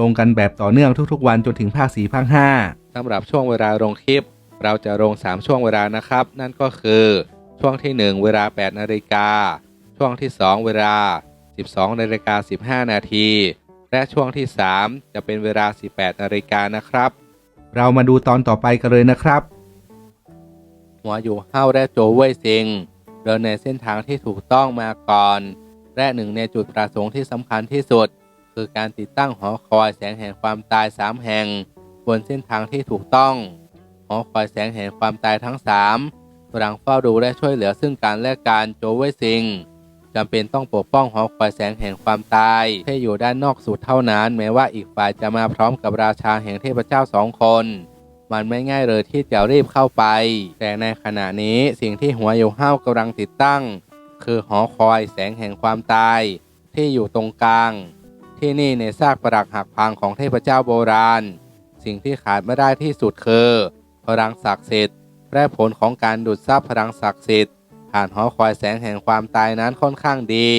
ลงกันแบบต่อเนื่องทุกๆ วันจนถึงภาค4ภาค5สำหรับช่วงเวลาลงคลิป เราจะลง 3 ช่วงเวลานะครับ นั่นก็คือช่วงที่ 1 เวลา 8 นาฬิกา ช่วงที่ 2 เวลา 12 นาฬิกา 15 นาที และช่วงที่ 3 จะเป็นเวลา 18 นาฬิกานะครับ เรามาดูตอนต่อไปกันเลยนะครับ หัวอยู่เฮ้าและโจเว่ยซิงเดินในเส้นทางที่ถูกต้องมาก่อน และหนึ่งในจุดประสงค์ที่สำคัญที่สุด คือการติดตั้งหอคอยแสงแห่งความตายสามแห่ง บนเส้นทางที่ถูกต้อง หอคอยแสงแห่งความตายทั้งสามกำลังเฝ้าดูและช่วยเหลือซึ่งกันและกันโจเว่ยซิงจำเป็นต้องปกป้องหอคอยแสงแห่งความตายที่อยู่ด้านนอกสุดเท่านั้น แม้ว่าอีกฝ่ายจะมาพร้อมกับราชาแห่งเทพเจ้าสองคน มันไม่ง่ายเลยที่จะรีบเข้าไป แต่ในขณะนี้สิ่งที่หัวอยู่ห้าวกำลังติดตั้ง คือหอคอยแสงแห่งความตายที่อยู่ตรงกลาง ที่นี่ในซากปรักหักพังของเทพเจ้าโบราณ สิ่งที่ขาดไม่ได้ที่สุดคือ พลังศักดิ์สิทธิ์และผลของการดูดซับพลังศักดิ์สิทธิ์ผ่านหอคอยแสงแห่งความตายนั้นค่อนข้างดี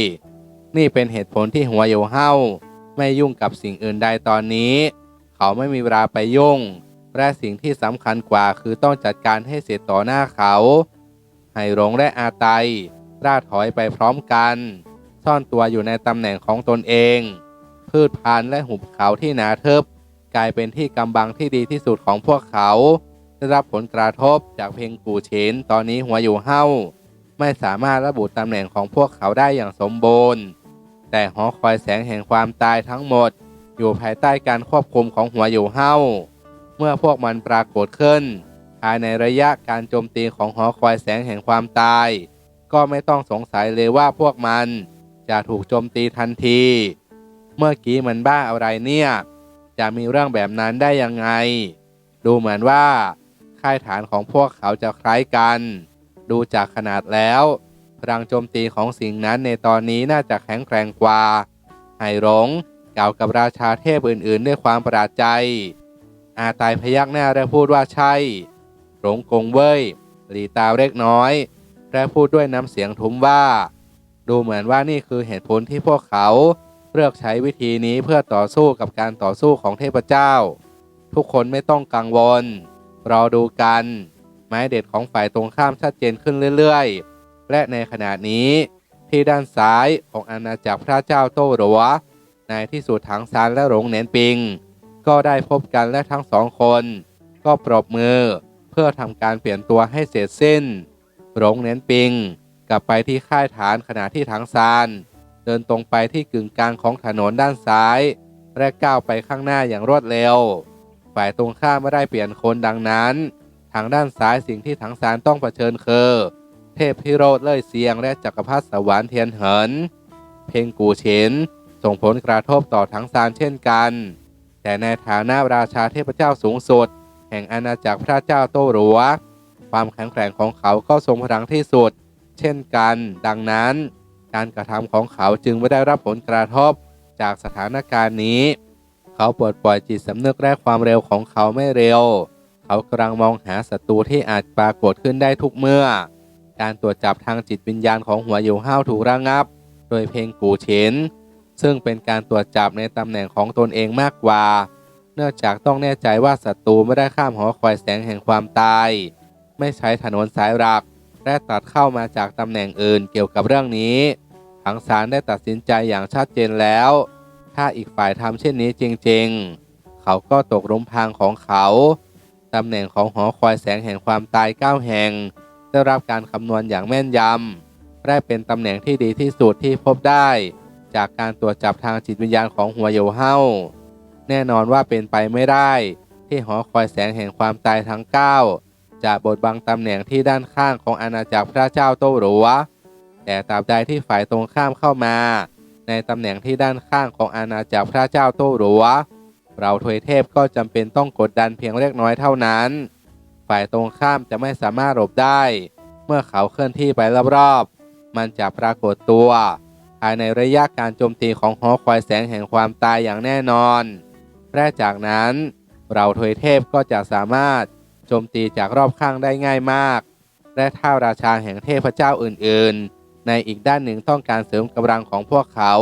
นี่เป็นเหตุผลที่หัวอยู่เห้าไม่ยุ่งกับสิ่งอื่นใดตอนนี้ เขาไม่มีเวลาไปยุ่ง และสิ่งที่สำคัญกว่าคือต้องจัดการให้เสร็จต่อหน้าเขาไห่หลงและอาไตราถอยไปพร้อมกัน ซ่อนตัวอยู่ในตำแหน่งของตนเอง พืชพันธุ์และหุบเขาที่หนาทึบกลายเป็นที่กำบังที่ดีที่สุดของพวกเขา ได้รับผลกระทบจากเพลงกูเชนตอนนี้หัวอยู่เห้าไม่สามารถระบุตำแหน่งของพวกเขาได้อย่างสมบูรณ์ แต่หอคอยแสงแห่งความตายทั้งหมด อยู่ภายใต้การควบคุมของหัวอยู่เห้าเมื่อพวกมันปรากฏขึ้น ภายในระยะการโจมตีของหอคอยแสงแห่งความตาย ก็ไม่ต้องสงสัยเลยว่าพวกมันจะถูกโจมตีทันที เมื่อกี้มันบ้าอะไรเนี่ย จะมีเรื่องแบบนั้นได้ยังไง ดูเหมือนว่า ค่ายฐานของพวกเขาจะคล้ายกัน ดูจากขนาดแล้ว พลังโจมตีของสิ่งนั้นในตอนนี้น่าจะแข็งแกร่งกว่าไห่หลงกล่าวกับราชาเทพอื่นๆ ด้วยความประหลาดใจ อาตายพยักหน้าและพูดว่าใช่ หลงกงเว่ยหลีตาเล็กน้อยและพูดด้วยน้ำเสียงทุ้มว่า ดูเหมือนว่านี่คือเหตุผลที่พวกเขา เลือกใช้วิธีนี้เพื่อต่อสู้กับการต่อสู้ของเทพเจ้า ทุกคนไม่ต้องกังวล รอดูกัน ไม้เด็ดของฝ่ายตรงข้ามชัดเจนขึ้นเรื่อยๆ และในขณะนี้ที่ด้านซ้ายของอาณาจักรพระเจ้าโต้หลัวในที่สุดถังซานและหลงเหนนปิง ก็ได้พบกันและทั้งสองคน ก็ปรบมือเพื่อทำการเปลี่ยนตัวให้เสร็จสิ้นหลงเหนนปิง กลับไปที่ค่ายฐานขณะที่ถังซาน เดินตรงไปที่กึ่งกลางของถนนด้านซ้าย และก้าวไปข้างหน้าอย่างรวดเร็ว ฝ่ายตรงข้ามไม่ได้เปลี่ยนคนดังนั้น ทางด้านซ้ายสิ่งที่ถังซานต้องเผชิญคือ เทพพิโรธเล่ยเสียงและจักรพรรดิสวรรค์เทียนเหิน เพลงกูเฉินส่งผลกระทบต่อถังซานเช่นกัน แต่ในฐานะราชาเทพเจ้าสูงสุด แห่งอาณาจักรพระเจ้าโต้หลัว ความแข็งแกร่งของเขาก็ทรงพลังที่สุด เช่นกัน ดังนั้น การกระทำของเขาจึงไม่ได้รับผลกระทบจากสถานการณ์นี้ เขาปลดปล่อยจิตสำนึกและความเร็วของเขาไม่เร็ว เขากำลังมองหาศัตรูที่อาจปรากฏขึ้นได้ทุกเมื่อ การตรวจจับทางจิตวิญญาณของหัวอยู่ห้าวถูกระงับ โดยเพลงกูเฉินซึ่งเป็นการตรวจจับในตำแหน่งของตนเองมากกว่า เนื่องจากต้องแน่ใจว่าศัตรูไม่ได้ข้ามหอคอยแสงแห่งความตาย ไม่ใช้ถนนสายหลักและตัดเข้ามาจากตำแหน่งอื่นเกี่ยวกับเรื่องนี้ ทางศาลได้ตัดสินใจอย่างชัดเจนแล้ว ถ้าอีกฝ่ายทำเช่นนี้จริงๆ เขาก็ตกหลุมพรางของเขาตำแหน่งของหอคอยแสงแห่งความตายเก้าแห่ง ได้รับการคำนวณอย่างแม่นยำและเป็นตำแหน่งที่ดีที่สุดที่พบได้ จากการตรวจจับทางจิตวิญญาณของหัวโยเฮาแน่นอนว่าเป็นไปไม่ได้ ที่หอคอยแสงแห่งความตายทั้ง 9 จะบดบังตำแหน่งที่ด้านข้างของอาณาจักรพระเจ้าโต้หลัว แต่ตราบใดที่ฝ่ายตรงข้ามเข้ามา ในตำแหน่งที่ด้านข้างของอาณาจักรพระเจ้าโต้หลัวเราทวยเทพก็จำเป็นต้องกดดันเพียงเล็กน้อยเท่านั้น ฝ่ายตรงข้ามจะไม่สามารถหลบได้ เมื่อเขาเคลื่อนที่ไปรอบๆ มันจะปรากฏตัว ภายในระยะการโจมตีของหอคอยแสงแห่งความตายอย่างแน่นอนและจากนั้น เราทวยเทพก็จะสามารถโจมตีจากรอบข้างได้ง่ายมาก และถ้าราชาแห่งเทพเจ้าอื่นๆ ในอีกด้านหนึ่งต้องการเสริมกำลังของพวกเขา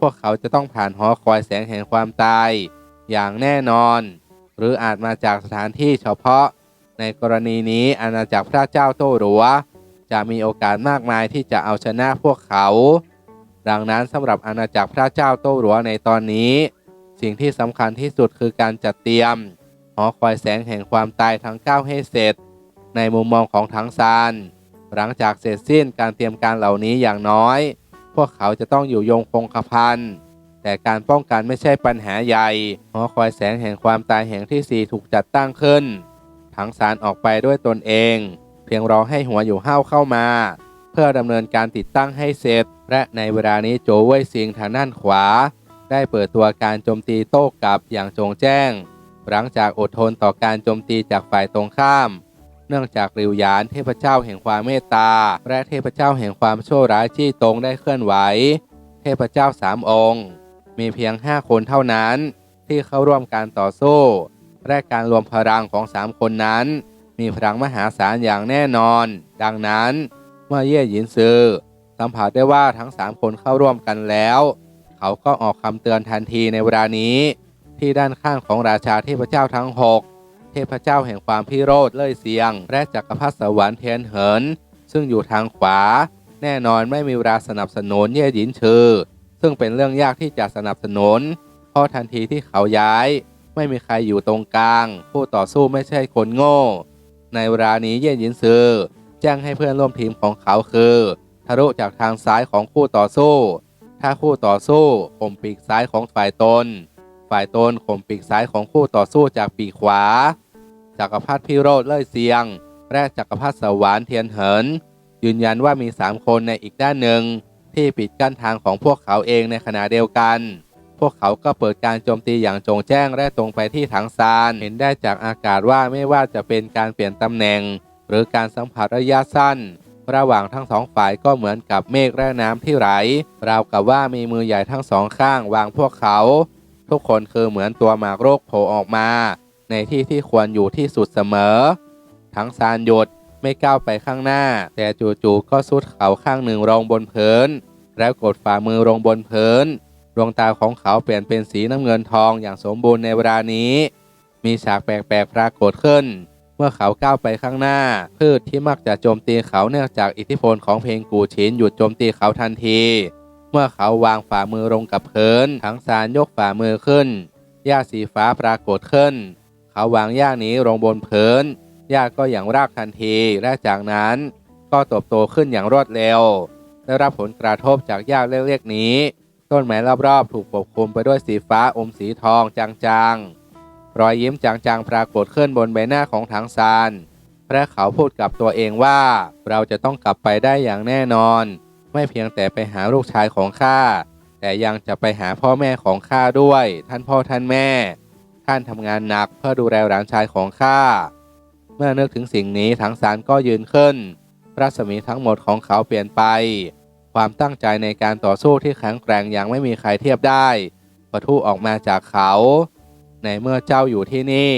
พวกเขาจะต้องผ่านหอคอยแสงแห่งความตาย อย่างแน่นอน หรืออาจมาจากสถานที่เฉพาะ ในกรณีนี้อาณาจักรพระเจ้าโตหรัว จะมีโอกาสมากมายที่จะเอาชนะพวกเขา ดังนั้นสำหรับอาณาจักรพระเจ้าโตหรัวในตอนนี้ สิ่งที่สำคัญที่สุดคือการจัดเตรียม หอคอยแสงแห่งความตายทั้ง9ให้เสร็จ ในมุมมองของทั้งซาน หลังจากเสร็จสิ้นการเตรียมการเหล่านี้อย่างน้อย พวกเขาจะต้องอยู่ยงคงกระพันแต่การป้องกันไม่ใช่ปัญหาใหญ่หอคอยแสงแห่งความตายแห่งที่ 4 ถูกจัดตั้งขึ้นทั้งสารออกไปด้วยตนเอง เพียงรอให้หัวอยู่ห้าวเข้ามา เพื่อดำเนินการติดตั้งให้เสร็จ และในเวลานี้โจวเว่ยซิงทางด้านขวา ได้เปิดตัวการโจมตีโต้กลับอย่างโจงแจ้ง หลังจากอดทนต่อการโจมตีจากฝ่ายตรงข้าม เนื่องจากริวยานเทพเจ้าแห่งความเมตตา และเทพเจ้าแห่งความชั่วร้ายจี้ตรงได้เคลื่อนไหว เทพเจ้าสามองค์ มีเพียงห้าคนเท่านั้น ที่เข้าร่วมการต่อสู้และการรวมพลังของสามคนนั้น มีพลังมหาศาลอย่างแน่นอน ดังนั้น เมื่อเย่หยินซือสัมผัสได้ว่าทั้งสามคนเข้าร่วมกันแล้ว เขาก็ออกคำเตือนทันทีในเวลานี้ ที่ด้านข้างของราชาเทพเจ้าทั้งหก ทพเจ้าแห่งความพิโรธเล่ยเสียง และจักรพรรดิสวรรค์เทียนเหิน ซึ่งอยู่ทางขวา แน่นอนไม่มีเวลาสนับสนุนเย่หยินชือ ซึ่งเป็นเรื่องยากที่จะสนับสนุน เพราะทันทีที่เขาย้าย ไม่มีใครอยู่ตรงกลาง ผู้ต่อสู้ไม่ใช่คนโง่ ในเวลานี้เย่หยินซือแจ้งให้เพื่อนร่วมทีมของเขาคือทะลุจากทางซ้ายของคู่ต่อสู้ ถ้าคู่ต่อสู้ข่มปีกซ้ายของฝ่ายตน ฝ่ายตนข่มปีกซ้ายของคู่ต่อสู้จากปีกขวา จักรพรรดิพิโรธเล่ยเสียงและจักรพรรดิสวรรค์เทียนเหิน ยืนยันว่ามีสามคนในอีกด้านหนึ่ง ที่ปิดกั้นทางของพวกเขาเองในขณะเดียวกัน พวกเขาก็เปิดการโจมตีอย่างโจงแจ้งและตรงไปที่ถังซานเห็นได้จากอากาศว่าไม่ว่าจะเป็นการเปลี่ยนตำแหน่ง หรือการสัมผัสระยะสั้น ระหว่างทั้งสองฝ่ายก็เหมือนกับเมฆและน้ำที่ไหลราวกับว่ามีมือใหญ่ทั้งสองข้างวางพวกเขา ทุกคนคือเหมือนตัวหมากโรคโผล่ออกมา ในที่ที่ควรอยู่ที่สุดเสมอ ทั้งซานหยุดไม่ก้าวไปข้างหน้า แต่จู่ๆก็สุดเขาข้างหนึ่งลงบนพื้น แล้วกดฝ่ามือลงบนพื้นดวงตาของเขาเปลี่ยนเป็นสีน้ำเงินทองอย่างสมบูรณ์ในเวลานี้ มีฉากแปลกๆปรากฏขึ้น เมื่อเขาก้าวไปข้างหน้า พืชที่มักจะโจมตีเขาเนื่องจากอิทธิพลของเพลงกูชินหยุดโจมตีเขาทันที เมื่อเขาวางฝ่ามือลงกับพื้นทั้งสารยกฝ่ามือขึ้นหญ้าสีฟ้าปรากฏขึ้น เขาวางหญ้านี้ลงบนพื้นหญ้าก็อย่างรากทันที และจากนั้นก็เติบโตขึ้นอย่างรวดเร็ว ได้รับผลกระทบจากหญ้าเล็กๆนี้ ต้นไม้รอบๆ ถูกปกคลุมไปด้วยสีฟ้าอมสีทองจางๆ รอยยิ้มจางๆ ปรากฏขึ้นบนใบหน้าของถังซานและเขาพูดกับตัวเองว่า เราจะต้องกลับไปได้อย่างแน่นอน ไม่เพียงแต่ไปหาลูกชายของข้าแต่ยังจะไปหาพ่อแม่ของข้าด้วย ท่านพ่อท่านแม่ ท่านทำงานหนักเพื่อดูแลหลานชายของข้า เมื่อนึกถึงสิ่งนี้ถังสารก็ยืนขึ้น รัศมีทั้งหมดของเขาเปลี่ยนไป ความตั้งใจในการต่อสู้ที่แข็งแกร่งอย่างไม่มีใครเทียบได้ปะทุออกมาจากเขา ในเมื่อเจ้าอยู่ที่นี่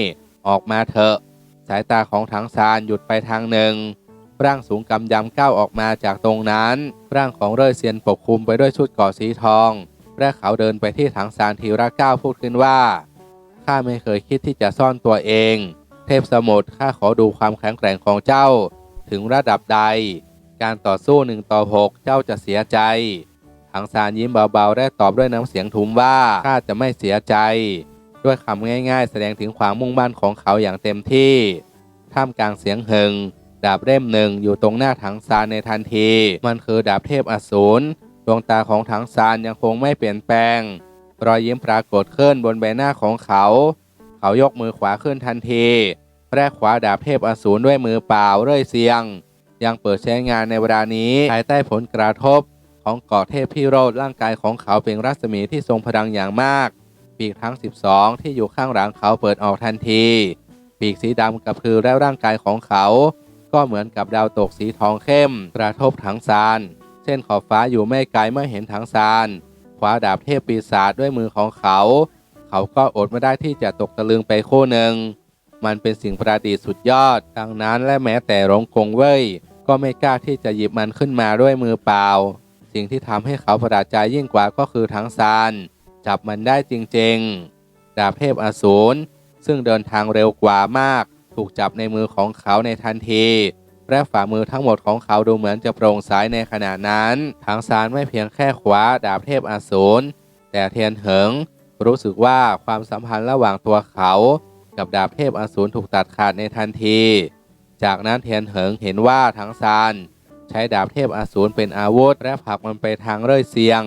ออกมาเถอะ สายตาของถังซานหยุดไปทางหนึ่ง ร่างสูงกำยำก้าวออกมาจากตรงนั้น ร่างของเร่ยเซียนปกคลุมไปด้วยชุดกราะสีทอง และเขาเดินไปที่ถังซานทีละก้าวพูดขึ้นว่า ข้าไม่เคยคิดที่จะซ่อนตัวเอง เทพสมุทรข้าขอดูความแข็งแกร่งของเจ้า ถึงระดับใด การต่อสู้หนึ่งต่อหกเจ้าจะเสียใจถังซานยิ้มเบาๆ และตอบด้วยน้ำเสียงทุ้มว่าข้าจะไม่เสียใจ ด้วยคำง่ายๆ แสดงถึงความมุ่งมั่นของเขาอย่างเต็มที่ ท่ามกลางเสียงหึง ดาบเล่มหนึ่งอยู่ตรงหน้าถังซานในทันที มันคือดาบเทพอสูรดวงตาของถังซานยังคงไม่เปลี่ยนแปลง รอยยิ้มปรากฏขึ้นบนใบหน้าของเขา เขายกมือขวาขึ้นทันทีแร่ขวาดาบเทพอสูรด้วยมือเปล่าเรื่อยเสียง ยังเปิดใช้งานในเวลานี้ภายใต้ผลกระทบ ของเกาะเทพพิโรธร่างกายของเขาเป็นรัศมีที่ทรงพลังอย่างมาก ปีกทั้ง 12 ที่อยู่ข้างหลังเขาเปิดออกทันที ปีกสีดำกระพือและร่างกายของเขา ก็เหมือนกับดาวตกสีทองเข้ม กระทบถังซานเส้นขอบฟ้าอยู่ไม่ไกลเมื่อเห็นถังซาน คว้าดาบเทพปีศาจด้วยมือของเขา เขาก็อดไม่ได้ที่จะตกตะลึงไปคู่หนึ่ง มันเป็นสิ่งประดิษฐ์สุดยอด ดังนั้นและแม้แต่หลงกงเว่ยก็ไม่กล้าที่จะหยิบมันขึ้นมาด้วยมือเปล่า สิ่งที่ทำให้เขาประหลาดใจยิ่งกว่าก็คือทั้งซานจับมันได้จริงๆ ดาบเทพอสูรซึ่งเดินทางเร็วกว่ามาก ถูกจับในมือของเขาในทันที และฝ่ามือทั้งหมดของเขาดูเหมือนจะโปร่งใสในขณะนั้น ทางซานไม่เพียงแค่ขวาดาบเทพอสูรแต่เทียนเหิง รู้สึกว่าความสัมพันธ์ระหว่างตัวเขา กับดาบเทพอสูรถูกตัดขาดในทันที จากนั้นเทียนเหิงเห็นว่าทั้งซานใช้ดาบเทพอสูรเป็นอาวุธและผลักมันไปทางเร่อยเซียง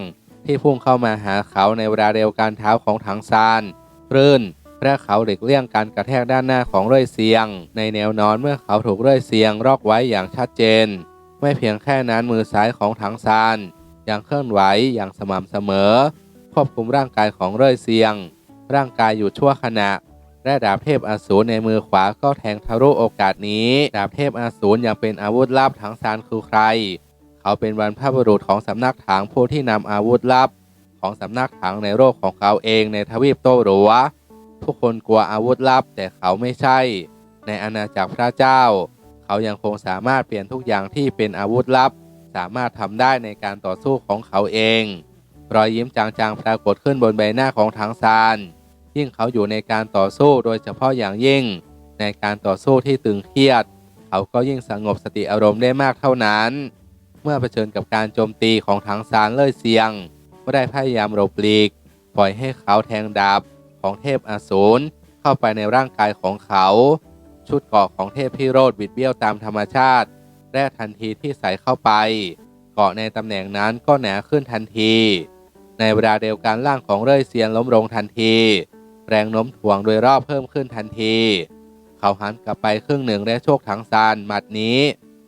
ที่พุ่งเข้ามาหาเขาในเวลาเร็วการเท้าของถังซานรื่น และเขาหลีกเลี่ยงการกระแทกด้านหน้าของเร่อยเซียง ในแนวนอนเมื่อเขาถูกเร่อยเซียงรอกไว้อย่างชัดเจน ไม่เพียงแค่นั้นมือซ้ายของถังซานยังเคลื่อนไหวอย่างสม่ำเสมอ ควบคุมร่างกายของเร่อยเซียง ร่างกายอยู่ชั่วขณะและดาบเทพอสูรในมือขวาก็แทงทะลุโอกาสนี้ ดาบเทพอสูรยังเป็นอาวุธลับถังซานคือใคร เขาเป็นบรรพบุรุษของสำนักถังผู้ที่นำอาวุธลับ ของสำนักถังในโลกของเขาเองในทวีปโตหรัว ทุกคนกลัวอาวุธลับแต่เขาไม่ใช่ ในอาณาจักรพระเจ้า เขายังคงสามารถเปลี่ยนทุกอย่างที่เป็นอาวุธลับ สามารถทำได้ในการต่อสู้ของเขาเอง รอยยิ้มจางๆปรากฏขึ้นบนใบหน้าของถังซานยิ่งเขาอยู่ในการต่อสู้โดยเฉพาะอย่างยิ่ง ในการต่อสู้ที่ตึงเครียด เขาก็ยิ่งสงบสติอารมณ์ได้มากเท่านั้น เมื่อเผชิญกับการโจมตีของถังซานเล่ยเซียงไม่ได้พยายามหลบหลีก ปล่อยให้เขาแทงดาบ ของเทพอสูรเข้าไปในร่างกายของเขา ชุดเกราะของเทพพิโรธบิดเบี้ยวตามธรรมชาติและทันทีที่ใส่เข้าไป เกราะในตำแหน่งนั้นก็หนาขึ้นทันที ในเวลาเดียวกันร่างของเร่ยเซียนล้มลงทันที แรงโน้มถ่วงโดยรอบเพิ่มขึ้นทันที เขาหันกลับไปครึ่งหนึ่งและโชคถังซานหมัดนี้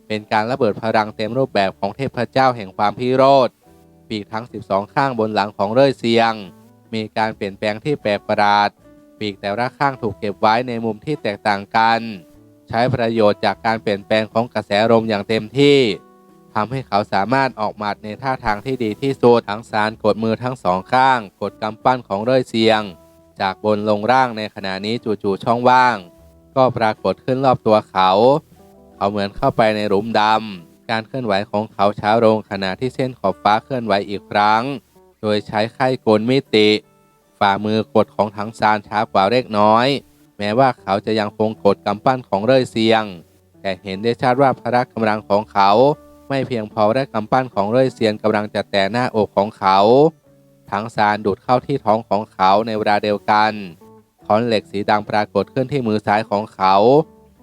เป็นการระเบิดพลังเต็มรูปแบบของเทพเจ้าแห่งความพิโรธปีกทั้ง 12 ข้างบนหลังของเร่ยเซียง มีการเปลี่ยนแปลงที่แปลกประหลาด ปีกแต่ละข้างถูกเก็บไว้ในมุมที่แตกต่างกัน ใช้ประโยชน์จากการเปลี่ยนแปลงของกระแสลมอย่างเต็มที่ทำให้เขาสามารถออกหมัดในท่าทางที่ดีที่สุดทั้งซานกดมือทั้งสองข้าง กดกำปั้นของเร่ยเซียง จากบนลงร่างในขณะนี้จู่ๆช่องว่าง ก็ปรากฏขึ้นรอบตัวเขา เขาเหมือนเข้าไปในหลุมดำการเคลื่อนไหวของเขาช้าลงขณะที่เส้นขอบฟ้าเคลื่อนไหวอีกครั้ง โดยใช้ไข้กลมิติ ฝ่ามือกดของทั้งซานช้ากว่าเล็กน้อย แม้ว่าเขาจะยังคงกดกำปั้นของเร่ยเซียง แต่เห็นได้ชัดว่าพละกำลังของเขา ไม่เพียงพอและกำปั้นของเร่ยเซียนกำลังจะแตะหน้าอกของเขาทั้งซานดูดเข้าที่ท้องของเขาในเวลาเดียวกันค้อนเหล็กสีดำปรากฏขึ้นที่มือซ้ายของเขา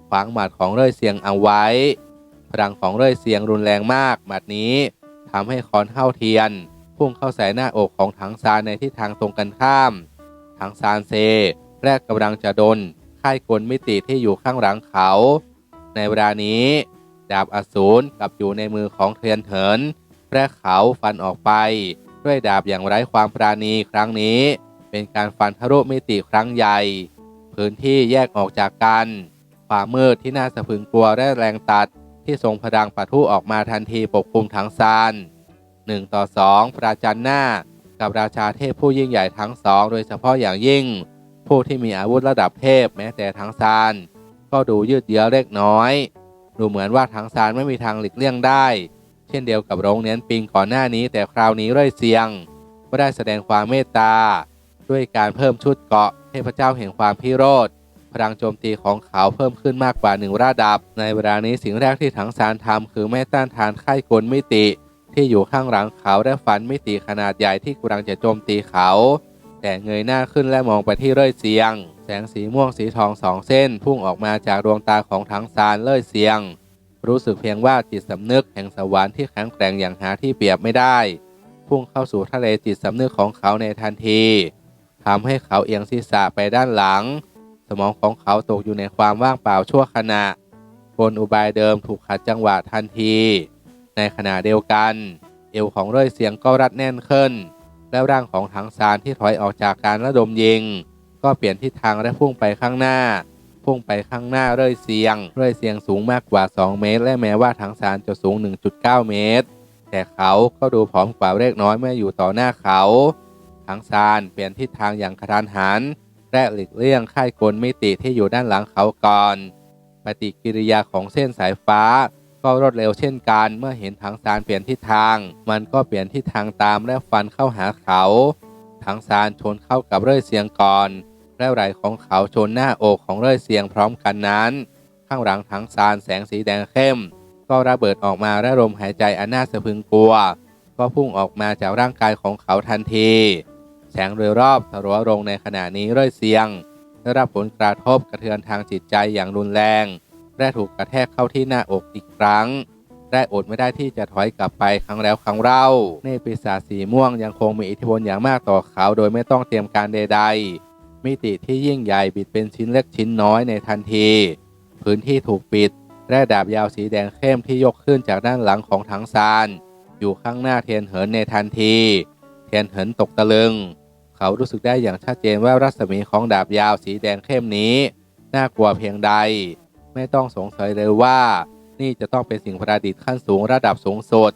ขวางหมัดของเร่ยเซียงเอาไว้พลังของเร่ยเซียงรุนแรงมากหมัดนี้ทำให้คอนเข้าเทียน พุ่งเข้าใส่หน้าอกของถังซานในทิศทางตรงกันข้าม ถังซานเซ แรกกำลังจะโดนค่ายกลมิติที่อยู่ข้างหลังเขา ในเวลานี้ ดาบอสูรกลับอยู่ในมือของเทียนเหินและเขาฟันออกไป ด้วยดาบอย่างไร้ความปราณีครั้งนี้ เป็นการฟันทะลุมิติครั้งใหญ่ พื้นที่แยกออกจากกันความมืดที่น่าสะพรึงกลัวและแรงตัดที่ทรงพลังปะทุออกมาทันทีปกคลุมทั้งซาน หนึ่งต่อสองประจันหน้า กับราชาเทพผู้ยิ่งใหญ่ทั้งสอง โดยเฉพาะอย่างยิ่ง ผู้ที่มีอาวุธระดับเทพแม้แต่ทั้งซานก็ดูยืดเยื้อเล็กน้อย ดูเหมือนว่าทั้งซานไม่มีทางหลีกเลี่ยงได้ เช่นเดียวกับโรงเนียนปิงก่อนหน้านี้ แต่คราวนี้เร่อยเสียงก็ได้แสดงความเมตตา ด้วยการเพิ่มชุดเกาะเทพเจ้าแห่งความพิโรธพลังโจมตีของเขาเพิ่มขึ้นมากกว่าหนึ่งระดับ ในเวลานี้สิ่งแรกที่ถังซานทำคือไม่ต้านทานไข้กลมิติ ที่อยู่ข้างหลังเขาและฟันมิติขนาดใหญ่ที่กำลังจะโจมตีเขา แต่เงยหน้าขึ้นและมองไปที่เล่ยเสียง แสงสีม่วงสีทองสองเส้น พุ่งออกมาจากดวงตาของถังซานเล่ยเสียง รู้สึกเพียงว่าจิตสำนึกแห่งสวรรค์ที่แข็งแกร่งอย่างหาที่เปรียบไม่ได้ พุ่งเข้าสู่ทะเลจิตสำนึกของเขาในทันทีทำให้เขาเอียงศีรษะไปด้านหลัง สมองของเขาตกอยู่ในความว่างเปล่าชั่วขณะกลอุบายเดิมถูกขัดจังหวะทันที ในขณะเดียวกัน เอวของเร่อยเสียงก็รัดแน่นขึ้น แล้วร่างของถังซานที่ถอยออกจากการระดมยิง ก็เปลี่ยนทิศทางและพุ่งไปข้างหน้า พุ่งไปข้างหน้าเรื่อยเสียง เรื่อยเสียงสูงมากกว่า 2 เมตร และแม้ว่าถังซานจะสูง 1.9 เมตร แต่เขาก็ดูผอมกว่าเล็กน้อยเมื่ออยู่ต่อหน้าเขาถังซานเปลี่ยนทิศทางอย่างกระทันหันและหลีกเลี่ยงค่ายกลมิติที่อยู่ด้านหลังเขาก่อน ปฏิกิริยาของเส้นสายฟ้า ก็รวดเร็วเช่นกัน เมื่อเห็นถังซานเปลี่ยนทิศทาง มันก็เปลี่ยนทิศทางตามและฟันเข้าหาเขาถังซานชนเข้ากับเรื่อยเสียงก่อนและไหลของเขาชนหน้าอกของเรื่อยเสียงพร้อมกันนั้น ข้างหลังถังซานแสงสีแดงเข้ม ก็ระเบิดออกมาและลมหายใจอันน่าสะพึงกลัว ก็พุ่งออกมาจากร่างกายของเขาทันที แสงโดยรอบสลัวลงในขณะนี้เรื่อยเสียงได้รับผลกระทบกระเทือนทางจิตใจอย่างรุนแรง และถูกกระแทกเข้าที่หน้าอกอีกครั้งและอดไม่ได้ที่จะถอยกลับไปครั้งแล้วครั้งเล่าเนปีศาจสีม่วงยังคงมีอิทธิพลอย่างมากต่อเขาโดยไม่ต้องเตรียมการใด ๆ มิติที่ยิ่งใหญ่บิดเป็นชิ้นเล็กชิ้นน้อยในทันที พื้นที่ถูกปิดและดาบยาวสีแดงเข้มที่ยกขึ้นจากด้านหลังของถังซานอยู่ข้างหน้าเทียนเหินในทันที เทียนเหินตกตะลึง เขารู้สึกได้อย่างชัดเจนว่ารัศมีของดาบยาวสีแดงเข้มนี้ น่ากลัวเพียงใด ไม่ต้องสงสัยเลยว่า นี่จะต้องเป็นสิ่งประดิษฐ์ขั้นสูงระดับสูงสุด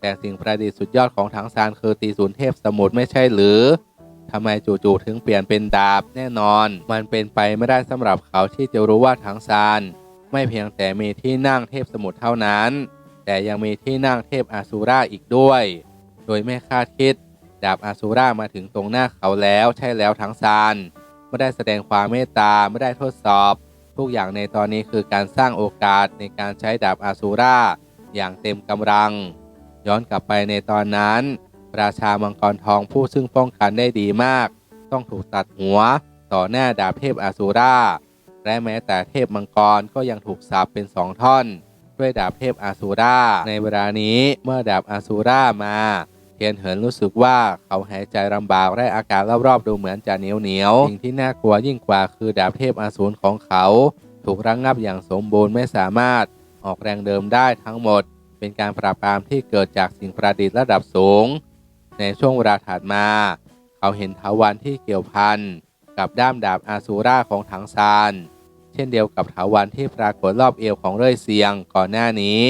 แต่สิ่งประดิษฐ์สุดยอดของถังซานคือตีศูนย์เทพสมุทรไม่ใช่หรือทำไมจู่ๆถึงเปลี่ยนเป็นดาบแน่นอน มันเป็นไปไม่ได้สำหรับเขาที่จะรู้ว่าถังซาน ไม่เพียงแต่มีที่นั่งเทพสมุทรเท่านั้น แต่ยังมีที่นั่งเทพอาซูราอีกด้วย โดยไม่คาดคิด ดาบอาซูรามาถึงตรงหน้าเขาแล้วใช่แล้วทั้งซานไม่ได้แสดงความเมตตาไม่ได้ทดสอบ ทุกอย่างในตอนนี้คือการสร้างโอกาสในการใช้ดาบอาซูราอย่างเต็มกำลัง ย้อนกลับไปในตอนนั้น ราชามังกรทองผู้ซึ่งป้องกันได้ดีมาก ต้องถูกตัดหัว ต่อหน้าดาบเทพอาซูราและแม้แต่เทพมังกรก็ยังถูกสับเป็นสองท่อน ด้วยดาบเทพอาซูราในเวลานี้เมื่อดาบอาซูรามา เทียนเหินรู้สึกว่าเขาหายใจลำบากและอากาศรอบๆดูเหมือนจะเหนียวเหนียวๆสิ่งที่น่ากลัวยิ่งกว่าคือดาบเทพอาสูรของเขา ถูกระงงับอย่างสมบูรณ์ไม่สามารถออกแรงเดิมได้ทั้งหมด เป็นการปราบปรามที่เกิดจากสิ่งประดิษฐ์ระดับสูง ในช่วงเวลาถัดมา เขาเห็นทวันที่เกี่ยวพันกับด้ามดาบอาซูราของถังซานเช่นเดียวกับถาวันที่ปรากฏรอบเอวของเร่ยเซียงก่อนหน้านี้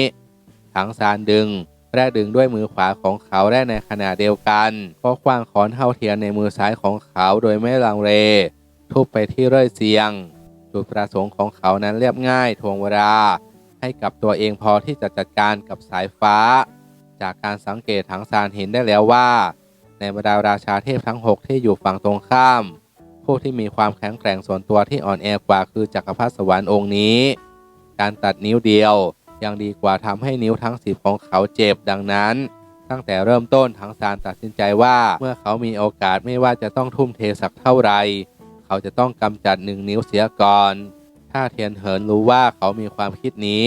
ถังซานดึง และดึงด้วยมือขวาของเขาและในขณะเดียวกันก็คว้างขอนเท่าเทียนในมือซ้ายของเขาโดยไม่ลังเลทุบไปที่เรื่อยเซียง จุดประสงค์ของเขานั้นเรียบง่ายทวงเวลา ให้กับตัวเองพอที่จะจัดการกับสายฟ้า จากการสังเกตถังซานเห็นได้แล้วว่า ในบรรดาราชาเทพทั้ง 6 ที่อยู่ฝั่งตรงข้าม ผู้ที่มีความแข็งแกร่งส่วนตัวที่อ่อนแอกว่าคือจักรพรรดิสวรรค์องค์นี้ การตัดนิ้วเดียว ยังดีกว่าทำให้นิ้วทั้งสิบของเขาเจ็บดังนั้น ตั้งแต่เริ่มต้นทั้งซานตัดสินใจว่าเมื่อเขามีโอกาสไม่ว่าจะต้องทุ่มเทสักเท่าไหร่เขาจะต้องกำจัดหนึ่งนิ้วเสียก่อน ถ้าเทียนเหินรู้ว่าเขามีความคิดนี้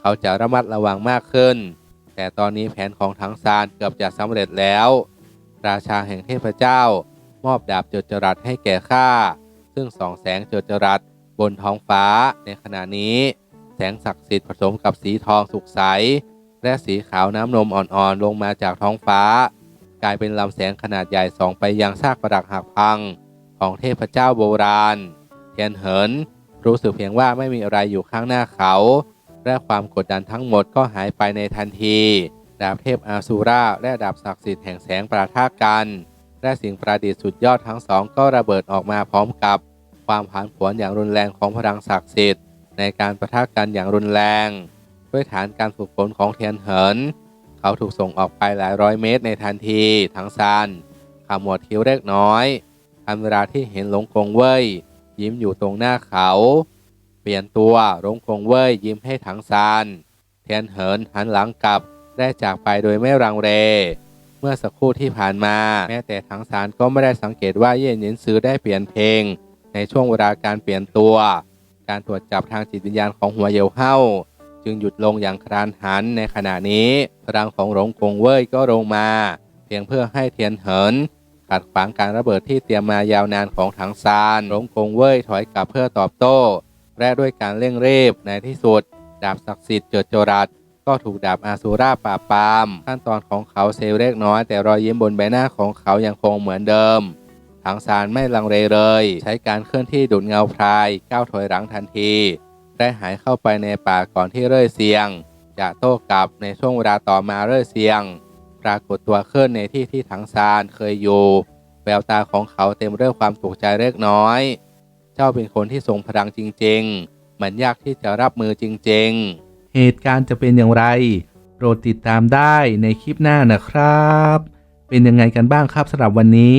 เขาจะระมัดระวังมากขึ้น แต่ตอนนี้แผนของทั้งซานเกือบจะสำเร็จแล้ว ราชาแห่งเทพเจ้า มอบดาบจดจรัสให้แก่ข้าซึ่งสองแสงจดจรัสบนท้องฟ้าในขณะนี้ แสงศักดิ์สิทธิ์ผสมกับสีทองสุกใส และสีขาวน้ำนมอ่อนๆ ลงมาจากท้องฟ้า กลายเป็นลำแสงขนาดใหญ่ส่องไปยังซากปรักหักพัง ของเทพเจ้าโบราณ เทียนเหิน รู้สึกเพียงว่าไม่มีอะไรอยู่ข้างหน้าเขา และความกดดันทั้งหมดก็หายไปในทันทีดาบเทพอาซูราและดาบศักดิ์สิทธิ์แห่งแสงประทะกันและสิ่งประดิษฐ์สุดยอดทั้งสองก็ระเบิดออกมาพร้อมกับ ความผันผวนอย่างรุนแรงของพลังศักดิ์สิทธิ์ ในการประทะกันอย่างรุนแรง ด้วยฐานการฝึกฝนของเทียนเหิน เขาถูกส่งออกไปหลายร้อยเมตรในทันทีทั้งซานขมวดคิ้วเล็กน้อยทันเวลาที่เห็นหลงกงเว่ยยิ้มอยู่ตรงหน้าเขา เปลี่ยนตัวหลงกงเว่ยยิ้มให้ถังซานเทียนเหินหันหลังกลับได้จากไปโดยไม่รังเร เมื่อสักครู่ที่ผ่านมา แม้แต่ทั้งสารก็ไม่ได้สังเกตว่าเย่หนินซื้อได้เปลี่ยนเพลง ในช่วงเวลาการเปลี่ยนตัว การตรวจจับทางจิตวิญญาณของหัวเยวเฮ้าจึงหยุดลงอย่างครานหันในขณะนี้พลังของหลงกงเว่ยก็ลงมา เพียงเพื่อให้เทียนเหิน ขัดขวางการระเบิดที่เตรียมมายาวนานของถังซานหลงกงเว่ยถอยกลับเพื่อตอบโต้ และด้วยการเร่งรีบในที่สุด ดาบศักดิ์สิทธิ์เจิดจรัสก็ถูกดาบอาซูราปราบปราม ขั้นตอนของเขาเซลเล็กน้อยแต่รอยยิ้มบนใบหน้าของเขายังคงเหมือนเดิม ทางซานไม่ลังเลเลย ใช้การเคลื่อนที่ดุดเงาพรายก้าวถอยหลังทันทีได้หายเข้าไปในป่าก่อนที่เร่ยเซียง จะโต้กลับในช่วงเวลาต่อมาเร่ยเซียง ปรากฏตัวขึ้นในที่ที่ถังซานเคยอยู่ แววตาของเขาเต็มด้วยความตกใจเล็กน้อย เจ้าเป็นคนที่ทรงพลังจริงๆ มันยากที่จะรับมือจริงๆ เหตุการณ์จะเป็นอย่างไร โปรดติดตามได้ในคลิปหน้านะครับ เป็นยังไงกันบ้างครับสำหรับวันนี้